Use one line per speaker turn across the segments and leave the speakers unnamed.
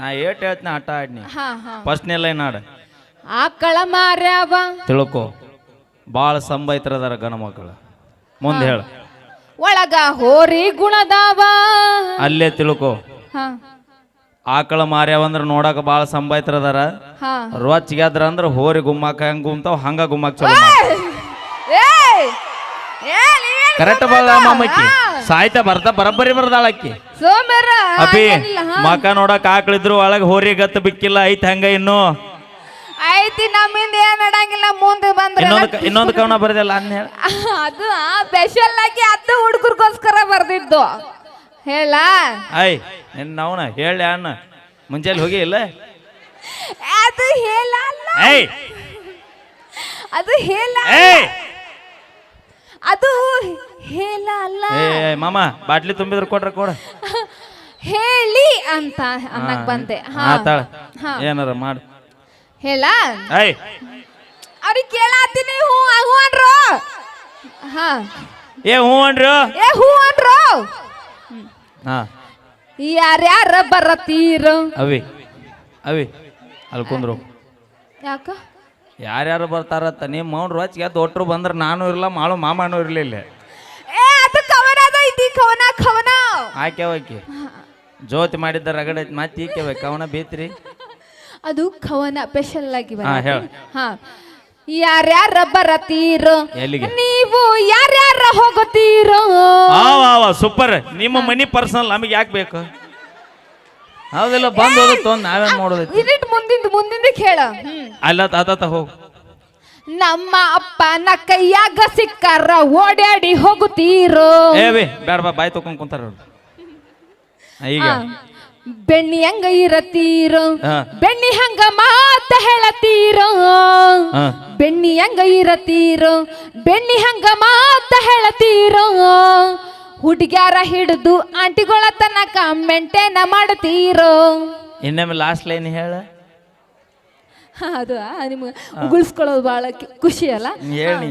ನಾ ಏಟ್ ಹೇಳ್ತೀನಿ ಆಟ ಆಡ್ನಿ.
ಹಾ ಹಾ.
ಫಸ್ಟ್ನೇ ಲೈನ್ ಆಡ
ಆಕಳ ಮಾರ್ಯಾವ
ತಿಳ್ಕೊ. ಭಾಳ ಸಂಬೈತರದಾರ ಗಣ ಮಕ್ಕಳು. ಮುಂದೆ ಹೇಳ.
ಒಳಗ ಹೋರಿ ಗುಣದಾವ.
ಅಲ್ಲೇ ತಿಳ್ಕೊ.
ಹಾ.
ಆಕಳ ಮಾರ್ಯಾವ ಅಂದ್ರೆ ನೋಡಕ ಭಾಳ ಸಂಬೈತರದಾರ.
ಹಾ.
ರೊಚ್ಚಿಗೆದ್ರ ಅಂದ್ರೆ ಹೋರಿ ಗುಮ್ಮಾಕ ಹೆಂಗ್ ಗುಮ್ತಾವ ಹಂಗ ಗುಮ್ಮಾಕ್ ಚಲೋ.
ಏಯ್! ಏ,
ಕರೆಕ್ಟ್ ಬರಲ್ಲ ಸಾಯ್ತ ಸಾಯ್ತಾ ಬರ್ತಾ ಬರಬ್ಬರಿ ಬರ್ದಾಳ ಅಕ್ಕಿ.
ಸೋಮ್ಯಾರ
ಅಪಿ. ಮಕ ನೋಡಕ್ ಆಕಳಿದ್ರು ಒಳಗ್ ಹೋರಿ ಗತ್ತ ಬಿಕ್ಕಿಲ್ಲ ಐತ್ ಹಂಗ ಇನ್ನು?
ಐತಿ ನಮ್ಮಿಂದ ಏನ್ ಅಡಂಗಿಲ್ಲ ಮುಂದೆ ಬಂದ್ರೆ
ಇನ್ನೊಂದು ಇನ್ನೊಂದು ಕವನ ಬರ್ದಿಲ್ಲ ಅನ್ನ ಹೇಳ.
ಅದು ಸ್ಪೆಷಲ್ ಆಗಿ ಅದು ಹುಡುಗರ್ಗೋಸ್ಕರ ಬರ್ದಿದ್ದು. ಹೇಳ.
ಐ ನಿನ್ನ ಅವನ ಹೇಳಿ ಅಣ್ಣ. ಮುಂಜಾನೆ ಹೋಗಿ ಇಲ್ಲ?
ಅದು ಹೇಳ
ಏಯ್!
ಅದು ಹೇಳ
ಏಯ್!
ಅದು ಹೇಳ ಅಲ್ಲ
ಏ ಮಾಮ ಬಾಟ್ಲಿ ತುಂಬಿದ್ರು ಕೊಡ್ರ ಕೊಡ.
ಹೇಳಿ ಅಂತ ಅನ್ನಕ್ ಬಂದೆ. ಹಾ
ಆತಾಳ.
ಹಾ.
ಏನಾರ ಮಾಡು.
ಹೇಳ.
ಏಯ್.
ಅವ್ರಿಗೆ ಕೇಳತ್ತೀನಿ ಹೂ ಹೂ ಅನ್ರು ಹಾ.
ಏ ಹ್ಞೂ ಅನ್ರು
ಏ ಹೂ ಅನ್ರು
ಹಾ.
ಯಾರ್ಯಾರ ಬರತೀರು?
ಅವಿ ಅವಿ ಅಲ್ಲಿ ಕುಂದ್ರು.
ಯಾಕ?
ಯಾರ್ಯಾರು ಬರ್ತಾರತ್ತ ನಿಮ್ಮ ಮೌನ್ ರೊಚ್ಚಿಗೆ ದೊಟ್ಟರು ಬಂದ್ರೆ ನಾನು ಇರಲ್ಲ ಮಾಳು ಮಾಮನೂ ಇರಲಿಲ್ಲ.
ಏ ಅದು ಕವನ ಅದ ಕವನ ಕವನ.
ಆಕೆ ಜ್ಯೋತಿ ಮಾಡಿದ್ದ ರಗಡ ಮತ್ತೆ ಈಕೆ ಕವನ ಬೇತ್ರಿ?
ಅದು ಕವನ ಸ್ಪೆಷಲ್ ಆಗಿ
ಹಾ,
ಬರುತ್ತೆ.
ಹೇಳು.
ಹಾ. ಯಾರ್ಯಾರ ಬರತೀರೋ
ಎಲ್ಲಿಗೆ?
ನೀವು ಯಾರ್ಯಾರ ಹೋಗುತ್ತೀರೋ.
ಆವ ಆವ ಸೂಪರ್ ನಿಮ್ಮ ಮನಿ ಪರ್ಸನಲ್ ನಮಗೆ ಯಾಕೆ ಬೇಕು? ಹೌದಿಲ್ಲ ಬಂದ್ ಹೋಗುತ್ತೆ ನಾವೇನ್ ಮಾಡೋದೈತಿ
ಇದಿಟ್ ಮುಂದಿಂದ ಮುಂದಿಂದ ಕೇಳ
ಅಲ್ಲ ತಾತ ಹೋಗು
ನಮ್ಮ ಅಪ್ಪ ನ ಕೈಯಾಗ ಸಿಕ್ಕಾರ ಓಡಾಡಿ ಹೋಗುತ್ತೀರೋ
ಏ ಬೇಡ ಬಾ ಬಾಯ್ ತಕೊಂಡ್ ಕುಂತಾರ ಅವ್ರು. ಈಗ.
ಬೆಣ್ಣಿ ಹಂಗ ಇರತೀರೋ. ಬೆಣ್ಣಿ ಹಂಗ ಮಾತ ಹೇಳತೀರೋ. ಬೆಣ್ಣಿ ಹಂಗ ಇರತೀರೋ ಬೆಣ್ಣಿ ಹಂಗ ಮಾತ ಹೇಳತೀರೋ ಹುಡುಗ್ಯಾರ ಹಿಡಿದು ಆಂಟಿಗಳ ತನಕ ಮೆಂಟೇನ ಮಾಡ್ತೀರೋ?
ಇನ್ನೊಮ್ಮೆ ಲಾಸ್ಟ್ ಲೈನ್ ಹೇಳ.
ಅದು ನಿಮ್ಗೆ ಉಗುಳ್ಸ್ಕೊಳ್ಳೋದು ಭಾಳ ಕಿ- ಖುಷಿ ಅಲ್ಲ?
ಹೇಳಿ.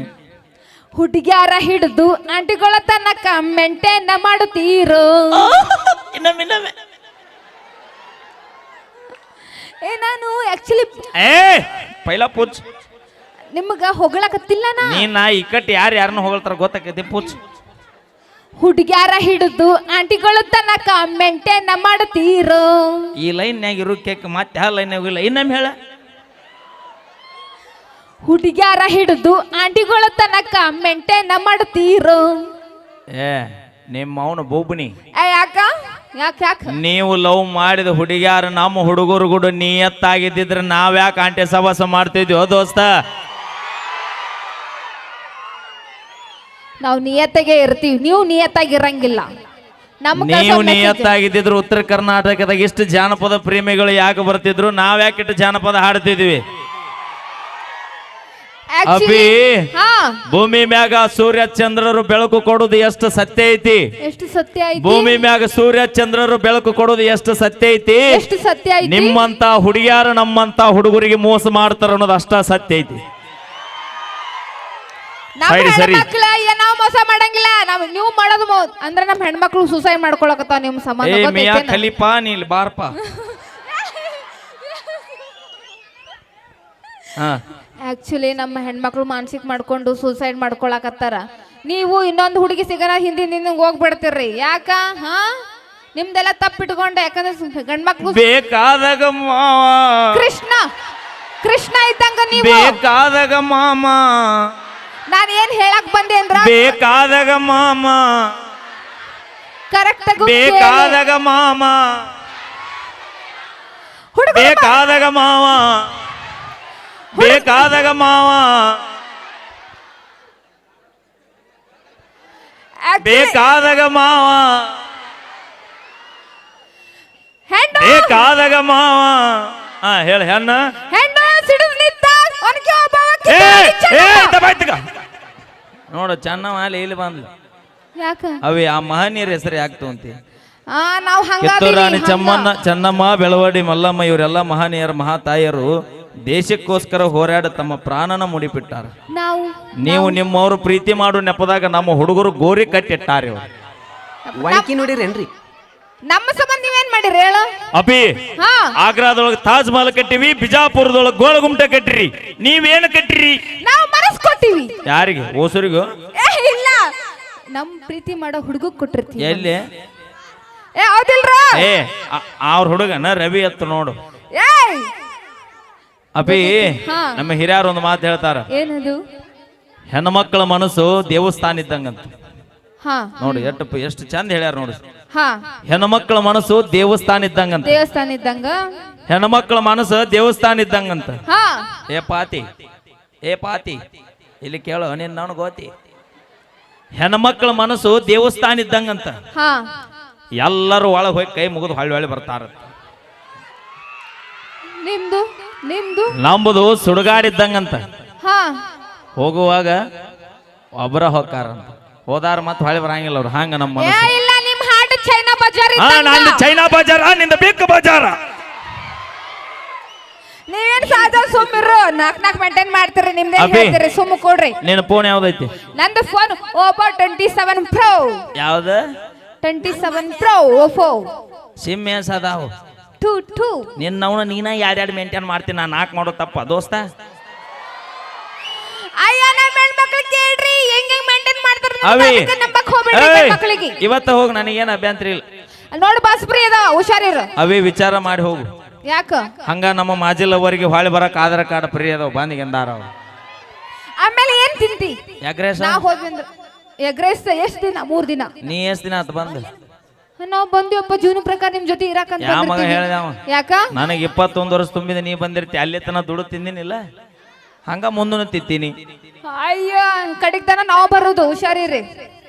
ಹುಡುಗ್ಯಾರ ಹಿಡಿದು ಆಂಟಿಗಳ ತನಕ ಮೆಂಟೇನ ಮಾಡ್ತೀರೋ?
ಇನ್ನೊಮ್ಮೆ ಇನ್ನೊಮ್ಮೆ.
ಏ ನಾನು ಆಕ್ಚುಲಿ
ಏ ಪೈಲ ಪುಚ್.
ನಿಮ್ಗ ಹೊಗಳಕತ್ತಿಲ್ಲ ನಾ?
ನೀನ್ ನಾ ಇಕ್ಕಟ್ಟು ಯಾರು ಯಾರನ್ನ ಹೊಗಳ್ತಾರ ಗೊತ್ತಾಕೈತಿ ಪುಚ್.
ಹುಡುಗ್ಯಾರ ಹಿಡಿದು ಆಂಟಿಗಳು ತನಕ ಮೆಂಟೇನ ಮಾಡ್ತೀರೋ?
ಈ ಲೈನ್ಯಾಗ ಇರೋ ಕೇಕ್ ಮತ್ತೆ ಯಾವ ಲೈನ್ ಇಲ್ಲ. ಇನ್ನೊಮ್ಮೆ ಹೇಳ.
ಹುಡುಗ್ಯಾರ ಹಿಡಿದು ಆಂಟಿಗಳ ತನಕ ಮೆಂಟೇನ ಮಾಡ್ತೀರೋ?
ಏ ನಿಮ್ಮ ಅವನು ಬೋಬನಿ
ಏ ಯಾಕ? ಯಾಕೆ ಯಾಕ?
ನೀವು ಲವ್ ಮಾಡಿದ ಹುಡುಗ್ಯಾರ ನಮ್ಮ ಹುಡುಗರು ಕೂಡ ನೀ ಎತ್ತಾಗಿದ್ದಿದ್ರೆ ನಾವ್ಯಾಕೆ ಆಂಟಿ ಸವಾಸ ಮಾಡ್ತಿದ್ವಿ ದೋಸ್ತ?
ನಾವು ನಿಯತ್ತಾಗೆ ಇರ್ತೀವಿ. ನೀವು ನಿಯತ್ತಾಗಿ ಇರಂಗಿಲ್ಲ ನಮ್ಮ
ನೀವು ನಿಯತ್ತಾಗಿದ್ದಿದ್ರು ಉತ್ತರ ಕರ್ನಾಟಕದಾಗ ಇಷ್ಟು ಜಾನಪದ ಪ್ರೇಮಿಗಳು ಯಾಕೆ ಬರ್ತಿದ್ರು? ನಾವ್ ಯಾಕೆ ಇಟ್ಟು ಜಾನಪದ ಹಾಡ್ತಿದ್ವಿ? ಅಭಿ ಭೂಮಿ ಮ್ಯಾಗ ಸೂರ್ಯ ಚಂದ್ರರು ಬೆಳಕು ಕೊಡುದು ಎಷ್ಟು ಸತ್ಯ ಐತಿ?
ಎಷ್ಟು ಸತ್ಯ ಐತಿ?
ಭೂಮಿ ಮ್ಯಾಗ ಸೂರ್ಯ ಚಂದ್ರರು ಬೆಳಕು ಕೊಡೋದು ಎಷ್ಟು ಸತ್ಯ ಐತಿ?
ಎಷ್ಟು ಸತ್ಯ ಐತಿ?
ನಿಮ್ಮಂತ ಹುಡುಗಿಯಾರು ನಮ್ಮಂತ ಹುಡುಗರಿಗೆ ಮೋಸ ಮಾಡ್ತಾರ ಅನ್ನೋದು ಅಷ್ಟ ಸತ್ಯ ಐತಿ.
ನಮ್ಮ
ಸರಿ, ಸರಿ.
ಹೆಣ್ಮಕ್ಳ ನಾವು ಮೋಸ ಮಾಡಂಗಿಲ್ಲ. ನಾವ್ ನೀವು ಮಾಡೋದು ಮೋ- ಅಂದ್ರೆ ನಮ್ಮ ಹೆಣ್ಮಕ್ಳು ಸುಸೈಡ್ ಮಾಡ್ಕೊಳಕತ್ತಾವ ನಿಮ್ ಸಂಬಂಧ
ಏ ಮಿಯಾ
ಗೊತ್ತೈತೇನ?
ಖಲೀಫಾ ನೀಲ್ ಬಾರ್ಪ. ಹಾ.
ಆಕ್ಚುಲಿ ನಮ್ಮ ಹೆಣ್ಮಕ್ಳು ಮಾನಸಿಕ ಮಾಡ್ಕೊಂಡು ಸೂಸೈಡ್ ಮಾಡ್ಕೊಳಕತ್ತಾರ. ನೀವು ಇನ್ನೊಂದು ಹುಡುಗಿ ಸಿಗನ ಹಿಂದಿನ ಹಿಂದಿನ ಹೋಗ್ಬಿಡ್ತೀರ್ರಿ. ಯಾಕ? ಹಾ? ನಿಮ್ದೆಲ್ಲ ತಪ್ಪಿಟ್ಕೊಂಡು ಯಾಕಂದ್ರೆ ಸು- ಗಂಡ್ಮಕ್ಳು
ಬೇಕಾದಾಗ ಮಾವ
ಕೃಷ್ಣ ಕೃಷ್ಣ ಇದ್ದಂಗ ನೀವು.
ಬೇಕಾದಾಗ ಮಾಮ.
ನಾನು ಏನ್ ಹೇಳಕ್ ಬಂದೆ ಅಂದ್ರ
ಬೇಕಾದಾಗ ಮಾಮ.
ಕರೆಕ್ಟ್
ಬೇಕಾದಾಗ ಮಾಮ. ಬೇಕಾದಾಗ ಮಾವ. ಬೇಕಾದಾಗ ಮಾವ. ಬೇಕಾದಾಗ ಮಾವ. ಬೇಕಾದಾಗ ಮಾವ. ಹಾ ಹೇಳ ಹೆಣ್ಣ.
ಹೆಣ್ಣು ಸಿಡಿದು ನಿಂತ ಅವನಿಗೆ ಒಬ್ಬ
ಏ ಏ. ದಬಾಯ್ತಗ ನೋಡು ಚೆನ್ನವ ಅಲ್ಲಿ ಇಲ್ಲಿ ಬಂದ್ಲು.
ಯಾಕ?
ಅವಿ ಆ ಮಹನೀಯರ ಹೆಸರು ಯಾಕೆ ತಗೊಂತಿ
ಆ ನಾವು
ಕಿತ್ತೂರು ರಾಣಿ ಚಮ್ಮನ್ನ ಚೆನ್ನಮ್ಮ ಬೆಳವಡಿ ಮಲ್ಲಮ್ಮ ಇವರೆಲ್ಲ ಮಹನೀಯರ ಮಹಾತಾಯರು ದೇಶಕ್ಕೋಸ್ಕರ ಹೋರಾಡ ತಮ್ಮ ಪ್ರಾಣನ ಮುಡಿಪಿಟ್ಟಾರ
ನಾವು?
ನೀವು ನಿಮ್ಮವರು ಪ್ರೀತಿ ಮಾಡು ನೆಪದಾಗ ನಮ್ಮ ಹುಡುಗರು ಗೋರಿ ಕಟ್ಟಿಟ್ಟಾರ ಇವ್ರು.
ಒಣಕಿ ನೋಡಿರೇನ್ರಿ?
ನಮ್ಮ ಸಂಬಂಧ ನೀವೇನ್ ಮಾಡಿರಿ ಹೇಳು?
ಅಭಿ
ಹಾ.
ಆಗ್ರಾದೊಳಗೆ ತಾಜ್ ಮಹಲ್ ಕಟ್ಟಿವಿ ಬಿಜಾಪುರದೊಳಗೆ ಗೋಳಗುಮ್ಟ ಕಟ್ಟಿರಿ. ನೀವೇನು ಕಟ್ಟಿರಿ?
ನಾವು ಮನಸ್ಕೊಟ್ಟಿವಿ.
ಯಾರಿಗೆ? ಓಸರಿಗೂ?
ಏ ಇಲ್ಲ. ನಮ್ ಪ್ರೀತಿ ಮಾಡೋ ಹುಡುಗ ಕೊಟ್ಟಿರ್ತೀವಿ.
ಎಲ್ಲಿ?
ಏ ಹೌದಿಲ್ರ?
ಏ ಆ- ಅವ್ರ ಹುಡುಗನ ರವಿ ಎತ್ತು ನೋಡು.
ಏಯ್! ಹಾ.
ನಮ್ಮ ಹಿರಿಯರು ಒಂದು ಮಾತು ಹೇಳ್ತಾರ.
ಏನದು?
ಹೆಣ್ಮಕ್ಳ ಮನಸ್ಸು ದೇವಸ್ಥಾನ ಇದ್ದಂಗಂತ.
ಹಾ.
ನೋಡಿ ಎಷ್ಟು ಎಷ್ಟು ಚಂದ ಹೇಳ್ಯಾರ ನೋಡಿ.
ಹಾ.
ಹೆಣ್ಮಕ್ಳ ಮನಸ್ಸು ದೇವಸ್ಥಾನ ಇದ್ದಂಗಂತ.
ದೇವಸ್ಥಾನ ಇದ್ದಂಗ?
ಹೆಣ್ಮಕ್ಳ ಮನಸ್ಸು ದೇವಸ್ಥಾನ ಇದ್ದಂಗಂತ.
ಹಾ.
ಏ ಪಾತಿ. ಏ ಪಾತಿ. ಇಲ್ಲಿ ಕೇಳು ನಿನ್ನ ನಾನು ಗೋತಿ. ಹೆಣ್ಮಕ್ಳ ಮನಸ್ಸು ದೇವಸ್ಥಾನ ಇದ್ದಂಗಂತ.
ಹಾ.
ಎಲ್ಲರೂ ಒಳಗೆ ಹೋಗಿ ಕೈ ಮುಗಿದು ಹೊಳ್ಳಿ ಹೊಳ್ಳಿ ಬರ್ತಾರ
ನಿಮ್ದು ನಿಮ್ದು
ನಂಬುದು ಸುಡುಗಾಡಿದ್ದಂಗಂತ
ಹಾ.
ಹೋಗುವಾಗ ಒಬ್ಬರ ಹೋಗ್ತಾರಂತ ಹೋದಾರ ಮತ್ತೆ ಹೊಳ್ಳಿ ಬರಂಗಿಲ್ಲ ಅವ್ರು. ಹಂಗ ನಮ್ಮ
ಏ ಇಲ್ಲ ನಿಮ್ ಚೈನಾ ಬಜಾರ್
ಹಾ
ಇದ್ದಂಗ.
ನಂದು ಚೈನಾ ಬಜಾರ ನಿಂದ ಬಿಕ್ ಬಜಾರ.
ನೀವೇನ್ ಸಾಧ ಸುಮ್ಮಿರು ನಾಕ್ ನಾಕ್ ಮೇಂಟೈನ್ ಮಾಡ್ತೀರಿ ನಿಮ್ದೇ
ಅಭಿ.
ಹೇಳ್ತೀರಿ ಸುಮ್ಮ ಕೊಡ್ರಿ.
ನಿನ್ನ ಫೋನ್ ಯಾವ್ದೈತಿ
ನಂದು phone Oppo twenty seven pro
ಯಾವ್ದ
twenty seven pro Oppo
sim ಏನ್ಸ್ ಅದಾವು
ಟೂ ಟೂ
ಅವನು ನೀನ ಯಾರ್ಯಾರು ಮೇಂಟೈನ್ ಮಾಡ್ತೀನಿ ನಾನು ನಾಲ್ಕು ಮಾಡೋ ತಪ್ಪ. ದೋಸ್ತ.
ಅಯ್ಯ ನಮ್ಮ ಹೆಣ್ಮಕ್ಳು ಕೇಳ್ರಿ ಹೆಂಗ್ ಹೆಂಗ್ ಮೇಂಟೈನ್ ಮಾಡ್ತಾರ
ಅವಿ
ನಂಬಕ್ ಹೋಗ್ಬೇಡಿ
ಏಯ್,
ಮಕ್ಕಳಿಗೆ
ಇವತ್ತ ಹೋಗಿ ನನಗೇನು ಅಭ್ಯಂತರ ಇಲ್ಲ.
ನೋಡು ಬಸ್ ಫ್ರೀ ಅದಾವ ಹುಷಾರಿರು.
ಅವೇ ವಿಚಾರ ಮಾಡಿ ಹೋಗು.
ಯಾಕ?
ಹಂಗ ನಮ್ಮ ಮಾಜಿಲವರಿಗೆ ಹೊಳೆ ಬರಕ್ ಆಧಾರ್ ಕಾರ್ಡ್ ಫ್ರೀ ಅದಾವ ಬಂದ್ ಎಂದಾರ ಅವ
ಆಮೇಲೆ ಏನ್ ತಿಂತಿ?
ಯಾಕ್ರೇಶ
ನಾ ಹೋದ್ವಿ ಅಂದ್ರ ಎಗ್ರೆಸ್ ಎಷ್ಟ್ ದಿನ? ಮೂರ್ ದಿನ?
ನೀ ಎಷ್ಟ್ ದಿನ ಆತ ಬಂದು?
ನಾವ್ ಬಂದಿವಪ್ಪ ಜೀವನ ಪ್ರಕಾರ ನಿಮ್ ಜೊತೆ ಇರಾಕಂತ
ಯಾವ ಮಗ
ಬಂದಿರ್ತೀವಿ.
ಹೇಳ್ದ ಅವ?
ಯಾಕ?
ನನಗೆ ಇಪ್ಪತ್ತೊಂದು ವರ್ಷ ತುಂಬಿದ ನೀ ಬಂದಿರ್ತಿ. ಅಲ್ಲಿ ತನ ದುಡ್ಡು ತಿಂದಿನಿಲ್ಲ. ಹಂಗ ಮುಂದೂ ತಿಂತೀನಿ.
ಅಯ್ಯೋ ಕಡೆಗ್ ತನ ನಾವ್ ಬರೋದು ಹುಷಾರಿರಿ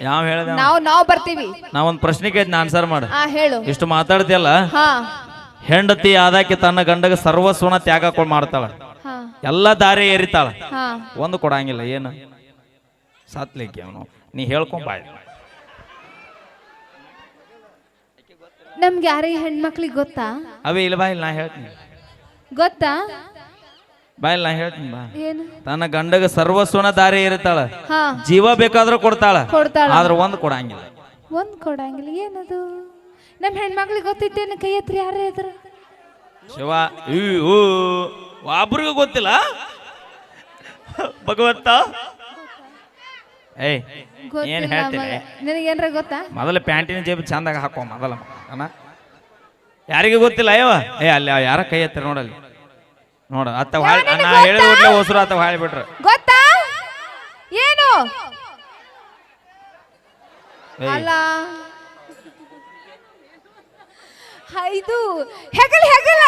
ಯಾವ ಹೇಳ್ದ
ನಾವು ನಾವು ಬರ್ತೀವಿ.
ನಾ ಒಂದ್ ಪ್ರಶ್ನೆ ಕೇಳ್ತೀನಿ ಆನ್ಸರ್ ಮಾಡು.
ಆ ಹೇಳು.
ಇಷ್ಟು ಮಾತಾಡ್ತಿಯಲ್ಲ?
ಹಾ.
ಹೆಂಡತಿ ಆದಾಕಿ ತನ್ನ ಗಂಡಗ ಸರ್ವಸ್ವನ ತ್ಯಾಗ ಕೊಡ್ ಮಾಡ್ತಾಳ. ಎಲ್ಲ ದಾರಿ ಏರಿತಾಳ. ಒಂದು ಕೊಡಂಗಿಲ್ಲ ಏನು? ಸತ್ಲಿಕ್ಕೆ ಅವನು. ನೀ ಹೇಳ್ಕೊಂಬ
ನಮ್ಗೆ ಯಾರಿಗೆ ಹೆಣ್ಮಕ್ಳಿಗೆ ಗೊತ್ತಾ?
ಅವೇ ಇಲ್ಲ ಬಾ ಇಲ್ಲ ನಾ ಹೇಳ್ತೀನಿ.
ಗೊತ್ತಾ?
ಬಾ ಇಲ್ಲ ನಾ ಹೇಳ್ತೀನಿ ಬಾ.
ಏನು?
ತನ್ನ ಗಂಡಗ ಸರ್ವಸ್ವನ ದಾರಿ ಏರಿತಾಳ. ಜೀವ ಬೇಕಾದ್ರೂ ಕೊಡ್ತಾಳ.
ಕೊಡ್ತಾಳ.
ಆದ್ರೆ ಒಂದು ಕೊಡಂಗಿಲ್ಲ.
ಒಂದ್ ಕೊಡಂಗಿಲ್ಲ. ಏನದು? ನಮ್ ಹೆಣ್ಮಕ್ಳಿಗೆ ಗೊತ್ತಿತ್ತೇನು ಕೈ ಹತ್ರ ಯಾರೇ ಇದ್ರ?
ಶಿವ ಊ ಒಬ್ರಿಗೂ ಗೊತ್ತಿಲ್ಲ? ಭಗವಂತ? ಏಯ್ ಏನ್ ಹೇಳ್ತೀನಿ.
ನಿನಗೇನ್ರ ಗೊತ್ತಾ?
ಮೊದಲ ಪ್ಯಾಂಟಿನ ಜೇಬು ಚಂದಾಗ ಹಾಕೋ ಮೊದಲ ಅಣ್ಣ. ಯಾರಿಗೂ ಗೊತ್ತಿಲ್ಲ ಅಯ್ಯವ ಏ ಅಲ್ಲಿ ಯಾರ ಕೈ ಹತ್ತಿರ ನೋಡಲ್ಲಿ? ನೋಡ ಅತ್ತ ಹಾಳ್ ನಾ ಹೇಳಿದ ಕೂಡಲೇ ಹೊಸರು ಅತ್ತ ಹಾಳಿ ಬಿಟ್ರು
ಗೊತ್ತಾ? ಏನು. ಅಲ್ಲ. ಇದು ಹೆಗಲ್ ಹೆಗಲ.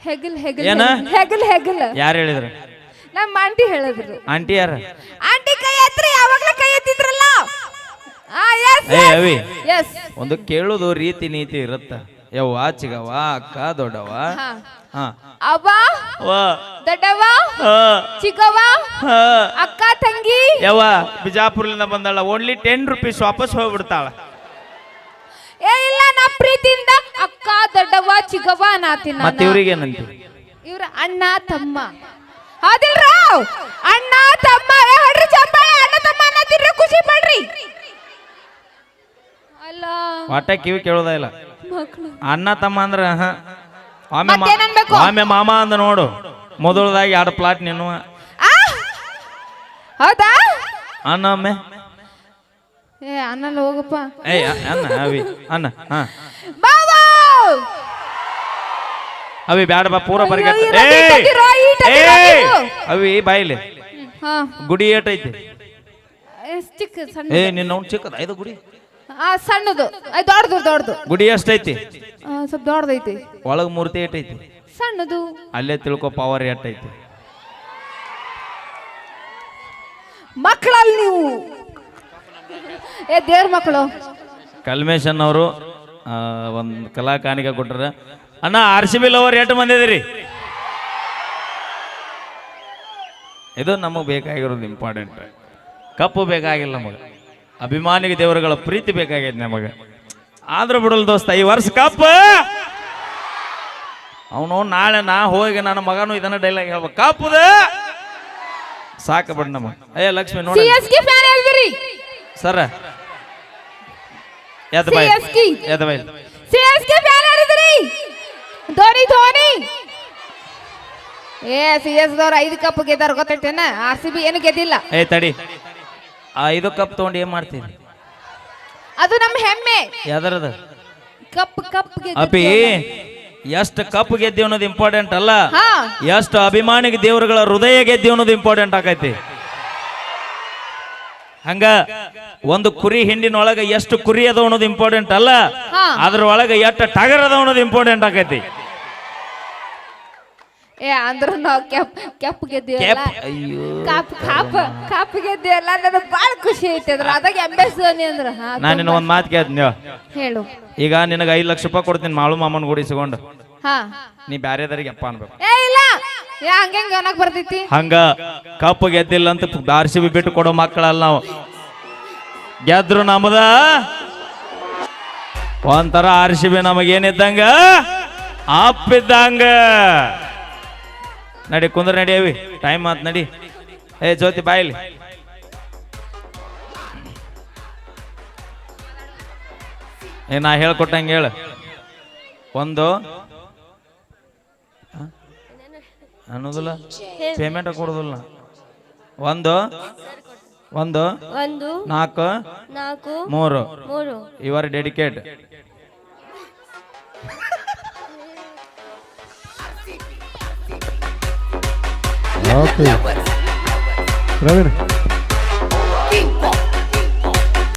ಹೆಗಲ್ ಹೆಗಲ್
ಏನ?
ಹೆಗಲ್. ಹೆಗಲ್
ಯಾರು ಹೇಳಿದ್ರು?
ನಮ್ಮ ಆಂಟಿ ಹೇಳಿದ್ರು.
ಆಂಟಿ ಯಾರ?
ಆಂಟಿ ಕೈ ಎತ್ತಿ ಯಾವಾಗ್ಲೂ ಕೈ ಎತ್ತಿದ್ರಲ್ಲ? ಆ ಎಸ್
ಏ ಅವಿ.
ಎಸ್
ಒಂದು ಕೇಳುದು ರೀತಿ ನೀತಿ ಇರುತ್ತ. ಯವ್ವ ಚಿಗವ್ವ ಅಕ್ಕ ದೊಡ್ಡವ
ಹಾ.
ಹಾ.
ಅವ್ವ
ವಾ.
ದೊಡ್ಡವ್ವ
ಹಾ.
ಚಿಕ್ಕವ್ವ
ಹಾ.
ಅಕ್ಕ ತಂಗಿ.
ಯವ್ವ ಬಿಜಾಪುರ್ಲಿಂದ ಬಂದಾಳ. ಓನ್ಲಿ ಟೆನ್ ರುಪೀಸ್ ವಾಪಸ್ ಹೋಗ್ಬಿಡ್ತಾಳ.
ಪ್ರೀತಿಯಿಂದ ಅಕ್ಕ ದೊಡ್ಡವ್ವ ಚಿಕ್ಕವ್ವ ನಾತಿನ
ಮತ್ತೆ ಇವ್ರಿಗೆ ಏನಂತಿ?
ಇವ್ರ ಅಣ್ಣ ತಮ್ಮ. ಹೌದಿಲ್ರ ಅಣ್ಣ ತಮ್ಮ ಏ ಹೊಡ್ರಿ ಚಪ್ಪಾಳೆ ಅಣ್ಣ ತಮ್ಮ ಅನ್ನತ್ತಿರ್ರಿ ಖುಷಿ ಪಡ್ರಿ. ಅಲ್ಲ.
ಒಟ್ಟ ಕಿವಿ ಕೇಳೋದ ಇಲ್ಲ. ಅಣ್ಣ ತಮ್ಮ ಅಂದ್ರ ಹ ಆಮೇ ಮಾ-
ಮತ್ತೇನ್
ಮಾಮಾ ಮಾಮ ಅಂದ ನೋಡು. ಮೊದಲದಾಗಿ ಎರಡು ಪ್ಲಾಟ್ ನಿನ್ನುವ.
ಆ? ಹೌದಾ?
ಅಣ್ಣ ಒಮ್ಮೆ
ಏ ಅನ್ನಲ್ಲ ಹೋಗಪ್ಪ.
ಏ ಅಣ್ಣ ಅನ್ನ ಅವಿ ಅನ್ನ ಹಾ. ಅವಿ ಬ್ಯಾಡಪ್ಪ ಪೂರ ಬರ್ಗೆಟ್ಟ
ತಂದಿರೋ.
ಅವಿ ಬಾಯಿಲಿ.
ಹಾ.
ಗುಡಿ ಏಟೈತಿ
ಚಿಕ್ಕ ಸಣ್ಣ
ಏ ನಿನ್ನ ಅವ್ನು ಚಿಕ್ಕದ? ಐದು ಗುಡಿ?
ಆ ಸಣ್ಣದು. ಅದ್ ದೊಡ್ಡದು ದೊಡ್ಡದು.
ಗುಡಿ ಎಷ್ಟೈತಿ
ಸ್ವಲ್ಪ ದೊಡ್ಡದೈತಿ.
ಒಳಗ್ ಮೂರ್ತಿ ಏಟೈತಿ
ಸಣ್ಣದು.
ಅಲ್ಲೇ ತಿಳ್ಕೊ ಪವರ್ ಎಟ್ಟೈತಿ
ಮಕ್ಕಳಲ್ಲಿ ನೀವು. ಏ ದೇವ್ರ ಮಕ್ಕಳು.
ಕಲ್ಮೇಶನ್ ಅವರು ಒಂದು ಕಲಾಕಾಣಿಕೆ ಕೊಟ್ಟರ. ಅಣ್ಣ ಆರ್ ಸಿ ಬಿ ಲವರ್ ಎಷ್ಟು ಮಂದಿ ಇದೀರಿ? ಇದು ನಮಗೆ ಬೇಕಾಗಿರೋದು ಇಂಪಾರ್ಟೆಂಟ್ ಕಪ್ಪು ಬೇಕಾಗಿಲ್ಲ ನಮಗೆ. ಅಭಿಮಾನಿಗೆ ದೇವರುಗಳ ಪ್ರೀತಿ ಬೇಕಾಗೈತೆ ನಮಗೆ. ಆದ್ರೂ ಬಿಡಲ್ ದೋಸ್ತ ಈ ವರ್ಷ ಕಪ್ಪ ಅವನು ನಾಳೆ ನಾ ಹೋಗಿ ನನ್ನ ಮಗನು ಇದನ್ನ ಡೈಲಾಗ್ ಹೇಳ್ಬೇಕು. ಕಪ್ಪದ! ಸಾಕು ಬಿಡ ನಮಗೆ. ಅಯ್ಯ ಲಕ್ಷ್ಮಿ ನೋಡಿ
ಎಸ್ ಕೆ ಫ್ಯಾನ್ ಹೇಳ್ದಿರಿ
ಸರ. ಎದ್ ಬಾಯ್
CSK.
ಎದ್ ಬಾಯ್
ಸಿ ಎಸ್ ಕೆ ಫ್ಯಾನ್ ಯಾರಿದ್ರಿ ಧೋನಿ ಧೋನಿ. ಏ ಸಿ ಎಸ್ ದವ್ರ ಐದು ಕಪ್ ಗೆದ್ದಾರ ಗೊತ್ತೈತೇನ? ಆರ್ ಸಿ ಬಿ ಏನು ಗೆದ್ದಿಲ್ಲ.
ಏ ತಡಿ. ಆ ಐದು ಕಪ್ ತೊಗೊಂಡು ಏನ್ ಮಾಡ್ತೀನಿ
ಅದು ನಮ್ಮ ಹೆಮ್ಮೆ.
ಯಾವ್ದಾರದ?
ಕಪ್ ಕಪ್
ಅಪಿ ಎಷ್ಟು ಕಪ್ ಗೆದ್ದಿ ಅನ್ನೋದು ಇಂಪಾರ್ಟೆಂಟ್ ಅಲ್ಲ.
ಹಾ.
ಎಷ್ಟು ಅಭಿಮಾನಿಗೆ ದೇವರುಗಳ ಹೃದಯ ಗೆದ್ದಿ ಅನ್ನೋದು ಇಂಪಾರ್ಟೆಂಟ್ ಆಕೈತಿ ಹಂಗ ಒಂದು ಕುರಿ ಹಿಂಡಿನೊಳಗ ಎಷ್ಟು ಕುರಿ ಅದ ಅನ್ನೋದು ಇಂಪಾರ್ಟೆಂಟ್ ಅಲ್ಲ.
ಹಾ.
ಅದ್ರ ಒಳಗ ಎಷ್ಟು ಟಗರ್ ಅದ ಅನ್ನೋದು ಇಂಪಾರ್ಟೆಂಟ್ ಆಕೈತಿ.
ಏ ಅಂದ್ರ ನಾವು ಕೆಪ್ ಕೆಪ್ ಗೆದ್ದೀವಲ್ಲ?
ಕಾಪ್
ಕಾಪ್ ಕಾಪ್ ಗೆದ್ದೀವಲ್ಲ? ನನಗೆ ಭಾಳ ಖುಷಿ ಐತಿ ಅದ್ರ. ಅದಾಗ ಎಂಬೆಸ್ ಧೋನಿ ಅಂದ್ರ.
ನಾನು ನಿನ್ನ ಒಂದು ಮಾತು ಕೇಳ್ತೀನಿ
ಹೇಳು.
ಈಗ ನಿನಗೆ ಐದು ಲಕ್ಷ ರೂಪಾಯಿ ಕೊಡ್ತೀನಿ ಮಾಳು ಮಾಮನ್ ಗುಡಿಸ್ಕೊಂಡು
ಹಾ.
ನೀ ಬ್ಯಾರೆದರಿಗೆ ಅಪ್ಪ ಅನ್ಬೇಕು.
ಏ ಇಲ್ಲ. ಬರ್ತೈತಿ?
ಹಂಗ ಕಪ್ ಗೆದ್ದಿಲ್ಲ ಅಂತ ಆರ್ ಬಿಟ್ಟು ಕೊಡೋ ಮಕ್ಕಳಲ್ಲ ನಾವು. ಗೆದ್ರು ನಮ್ದ? ಒಂಥರ ಆರ್ ಸಿ ಬಿ ನಮಗೇನಿದ್ದಂಗ ಅಪ್ಪಿದ್ದಂಗ. ನಡಿ, ಕುಂದ್ರ ನಡಿಯವಿ ಟೈಮ್ ಆತ್, ನಡಿ. ಏ, ಜ್ಯೋತಿ ಬಾಯಿಲಿ ಏ, ನಾ ಹೇಳ್ಕೊಟ್ಟಂಗೆ ಹೇಳು. ಒಂದು ಹ? ಅನ್ನೋದಿಲ್ಲ. ಪೇಮೆಂಟ್ ಕೊಡೋದಿಲ್ಲ. ಒಂದು ಒಂದು
ಒಂದು
ನಾಲ್ಕು
ನಾಲ್ಕು
ಮೂರು.
ಮೂರು.
ಇವರ್ ಡೆಡಿಕೇಟ್
ಓಕೆ ಪ್ರವೀಣ್.